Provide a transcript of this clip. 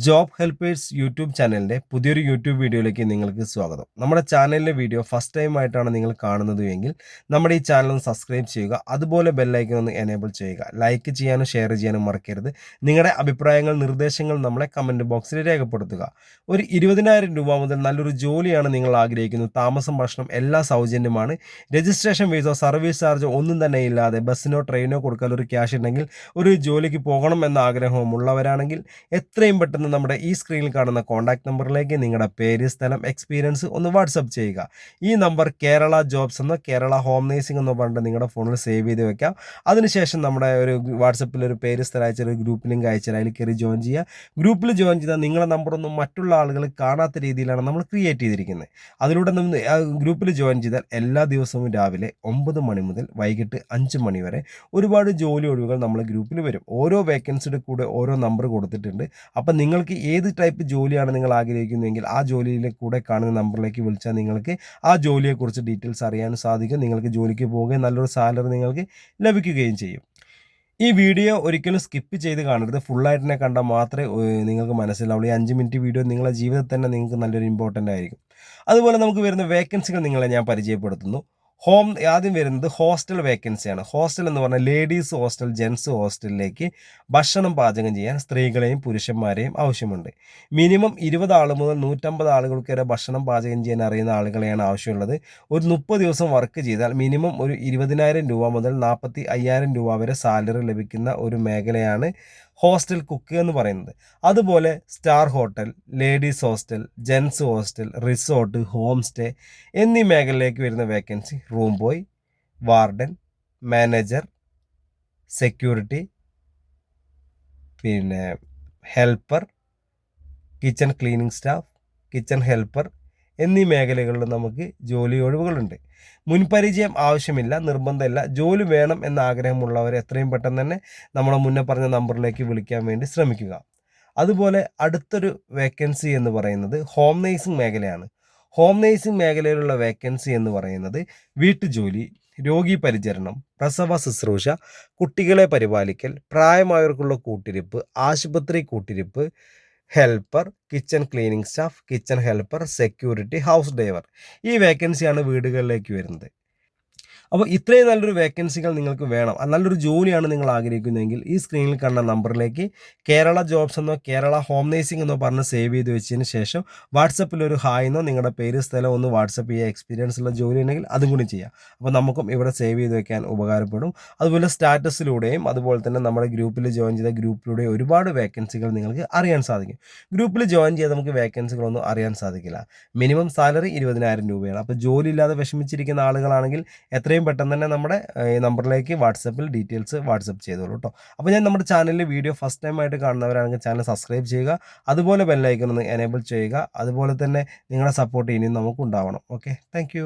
Job helpers YouTube ചാനലിന്റെ പുതിയൊരു YouTube വീഡിയോയിലേക്ക് നിങ്ങൾക്ക് സ്വാഗതം. നമ്മുടെ ചാനലിലെ വീഡിയോ ഫസ്റ്റ് ടൈം ആയിട്ടാണ് നിങ്ങൾ കാണുന്നത് എങ്കിൽ നമ്മുടെ ഈ ചാനൽ ഒന്ന് സബ്സ്ക്രൈബ് ചെയ്യുക. അതുപോലെ ബെല്ലൈക്കൺ ഒന്ന് എനേബിൾ ചെയ്യുക. ലൈക്ക് ചെയ്യാനും ഷെയർ ചെയ്യാനും മറക്കരുത്. നിങ്ങളുടെ അഭിപ്രായങ്ങൾ നിർദ്ദേശങ്ങൾ നമ്മളെ കമന്റ് ബോക്സിൽ രേഖപ്പെടുത്തുക. ഒരു ഇരുപതിനായിരം രൂപ മുതൽ നല്ലൊരു ജോലിയാണ് നിങ്ങൾ ആഗ്രഹിക്കുന്നത്. താമസം ഭക്ഷണം എല്ലാ സൗജന്യമാണ്. രജിസ്ട്രേഷൻ ഫീസോ സർവീസ് ചാർജോ ഒന്നും തന്നെ ഇല്ലാതെ ബസ്സിനോ ട്രെയിനോ കൊടുക്കാൻ ഒരു ക്യാഷ് ഉണ്ടെങ്കിൽ ഒരു ജോലിക്ക് പോകണം എന്ന ആഗ്രഹവും ഉള്ളവരാണെങ്കിൽ എത്രയും പെട്ടെന്ന് നമ്മുടെ ഈ സ്ക്രീനിൽ കാണുന്ന കോൺടാക്ട് നമ്പറിലേക്ക് നിങ്ങളുടെ പേര് സ്ഥലം എക്സ്പീരിയൻസ് ഒന്ന് വാട്സപ്പ് ചെയ്യുക. ഈ നമ്പർ കേരള ജോബ്സ് എന്നോ കേരള ഹോം നേഴ്സിംഗ് എന്നോ പറഞ്ഞിട്ട് നിങ്ങളുടെ ഫോണിൽ സേവ് ചെയ്ത് വെക്കാം. അതിനുശേഷം നമ്മുടെ ഒരു വാട്സപ്പിൽ ഒരു പേര് സ്ഥലം അയച്ചാൽ ഒരു ഗ്രൂപ്പ് ലിങ്ക് അയച്ചാൽ അതിൽ കയറി ജോയിൻ ചെയ്യുക. ഗ്രൂപ്പിൽ ജോയിൻ ചെയ്താൽ നിങ്ങളുടെ നമ്പറൊന്നും മറ്റുള്ള ആളുകൾ കാണാത്ത രീതിയിലാണ് നമ്മൾ ക്രിയേറ്റ് ചെയ്തിരിക്കുന്നത്. അതിലൂടെ ഗ്രൂപ്പിൽ ജോയിൻ ചെയ്താൽ എല്ലാ ദിവസവും രാവിലെ ഒമ്പത് മണി മുതൽ വൈകിട്ട് അഞ്ച് മണി വരെ ഒരുപാട് ജോലി ഒഴിവുകൾ നമ്മൾ ഗ്രൂപ്പിൽ വരും. ഓരോ വേക്കൻസിയുടെ കൂടെ ഓരോ നമ്പർ കൊടുത്തിട്ടുണ്ട്. അപ്പം നിങ്ങൾക്ക് ഏത് ടൈപ്പ് ജോലിയാണ് നിങ്ങൾ ആഗ്രഹിക്കുന്നതെങ്കിൽ ആ ജോലിയിലെ കൂടെ കാണുന്ന നമ്പറിലേക്ക് വിളിച്ചാൽ നിങ്ങൾക്ക് ആ ജോലിയെക്കുറിച്ച് ഡീറ്റെയിൽസ് അറിയാനും സാധിക്കും. നിങ്ങൾക്ക് ജോലിക്ക് പോവുകയും നല്ലൊരു സാലറി നിങ്ങൾക്ക് ലഭിക്കുകയും ചെയ്യും. ഈ വീഡിയോ ഒരിക്കലും സ്കിപ്പ് ചെയ്ത് കാണരുത്. ഫുള്ളായിട്ട് തന്നെ കണ്ടാൽ മാത്രമേ നിങ്ങൾക്ക് മനസ്സിലാവുള്ളൂ. ഈ അഞ്ച് മിനിറ്റ് വീഡിയോ നിങ്ങളുടെ ജീവിതത്തിൽ തന്നെ നിങ്ങൾക്ക് നല്ലൊരു ഇമ്പോർട്ടന്റ് ആയിരിക്കും. അതുപോലെ നമുക്ക് വരുന്ന വേക്കൻസികൾ നിങ്ങളെ ഞാൻ പരിചയപ്പെടുത്തുന്നു. ഹോം ആദ്യം വരുന്നത് ഹോസ്റ്റൽ വേക്കൻസിയാണ് ഹോസ്റ്റൽ എന്ന് പറഞ്ഞാൽ ലേഡീസ് ഹോസ്റ്റൽ ജെൻസ് ഹോസ്റ്റലിലേക്ക് ഭക്ഷണം പാചകം ചെയ്യാൻ സ്ത്രീകളെയും പുരുഷന്മാരെയും ആവശ്യമുണ്ട്. മിനിമം ഇരുപത് ആൾ മുതൽ നൂറ്റമ്പത് ആളുകൾക്ക് വരെ ഭക്ഷണം പാചകം ചെയ്യാൻ അറിയുന്ന ആളുകളെയാണ് ആവശ്യമുള്ളത്. ഒരു മുപ്പത് ദിവസം വർക്ക് ചെയ്താൽ മിനിമം ഒരു ഇരുപതിനായിരം രൂപ മുതൽ നാൽപ്പത്തി അയ്യായിരം രൂപ വരെ സാലറി ലഭിക്കുന്ന ഒരു മേഖലയാണ് ഹോസ്റ്റൽ കുക്ക് എന്ന് പറയുന്നത്. അതുപോലെ star hotel ladies hostel gents hostel resort home stay എന്നീ മേഖലയിലേക്ക് വരുന്ന vacancy room boy warden manager security പിന്നെ helper kitchen cleaning staff kitchen helper എന്നീ മേഖലകളിൽ നമുക്ക് ജോലി ഒഴിവുകളുണ്ട്. മുൻപരിചയം ആവശ്യമില്ല നിർബന്ധമില്ല. ജോലി വേണം എന്ന ആഗ്രഹമുള്ളവർ എത്രയും പെട്ടെന്ന് തന്നെ നമ്മളെ മുന്നേ പറഞ്ഞ നമ്പറിലേക്ക് വിളിക്കാൻ വേണ്ടി ശ്രമിക്കുക. അതുപോലെ അടുത്തൊരു വേക്കൻസി എന്ന് പറയുന്നത് ഹോം നേഴ്സിംഗ് മേഖലയാണ്. ഹോം നേഴ്സിംഗ് മേഖലയിലുള്ള വേക്കൻസി എന്ന് പറയുന്നത് വീട്ടുജോലി രോഗി പരിചരണം പ്രസവ ശുശ്രൂഷ കുട്ടികളെ പരിപാലിക്കൽ പ്രായമായവർക്കുള്ള കൂട്ടിരിപ്പ് ആശുപത്രി കൂട്ടിരിപ്പ് helper kitchen cleaning staff kitchen helper security house driver ഈ വേക്കൻസിയാണ് വീടുകളിലേക്ക് വരുന്നത്. അപ്പോൾ ഇത്രയും നല്ലൊരു വേക്കൻസികൾ നിങ്ങൾക്ക് വേണം. നല്ലൊരു ജോലിയാണ് നിങ്ങൾ ആഗ്രഹിക്കുന്നതെങ്കിൽ ഈ സ്ക്രീനിൽ കാണുന്ന നമ്പറിലേക്ക് കേരള ജോബ്സ് എന്നോ കേരള ഹോം നേഴ്സിംഗ് എന്നോ പറഞ്ഞ് സേവ് ചെയ്ത് വെച്ചതിന് ശേഷം വാട്സപ്പിൽ ഒരു ഹായ് എന്നോ നിങ്ങളുടെ പേര് സ്ഥലം ഒന്ന് വാട്സപ്പ് ചെയ്യുക എക്സ്പീരിയൻസ് ഉള്ള ജോലി ഉണ്ടെങ്കിൽ അതും കൂടി ചെയ്യാം. അപ്പോൾ നമുക്കും ഇവിടെ സേവ് ചെയ്ത് വെക്കാൻ ഉപകാരപ്പെടും. അതുപോലെ സ്റ്റാറ്റസിലൂടെയും അതുപോലെ തന്നെ നമ്മുടെ ഗ്രൂപ്പിൽ ജോയിൻ ചെയ്ത ഗ്രൂപ്പിലൂടെയും ഒരുപാട് വേക്കൻസികൾ നിങ്ങൾക്ക് അറിയാൻ സാധിക്കും. ഗ്രൂപ്പിൽ ജോയിൻ ചെയ്ത് നമുക്ക് വേക്കൻസികളൊന്നും അറിയാൻ സാധിക്കില്ല. മിനിമം സാലറി ഇരുപതിനായിരം രൂപയാണ്. അപ്പോൾ ജോലി ഇല്ലാതെ വിഷമിച്ചിരിക്കുന്ന ആളുകളാണെങ്കിൽ എത്രയും പെട്ടെന്ന് തന്നെ നമ്മുടെ ഈ നമ്പറിലേക്ക് വാട്സപ്പിൽ ഡീറ്റെയിൽസ് വാട്സപ്പ് ചെയ്തോളൂ കേട്ടോ അപ്പോൾ ഞാൻ നമ്മുടെ ചാനലിൽ വീഡിയോ ഫസ്റ്റ് ടൈം ആയിട്ട് കാണുന്നവരാണെങ്കിൽ ചാനൽ സബ്സ്ക്രൈബ് ചെയ്യുക അതുപോലെ ബെല്ലൈക്കൺ ഒന്ന് എനേബിൾ ചെയ്യുക അതുപോലെ തന്നെ നിങ്ങളുടെ സപ്പോർട്ട് ഇനിയും നമുക്ക് ഉണ്ടാവണം. Okay thank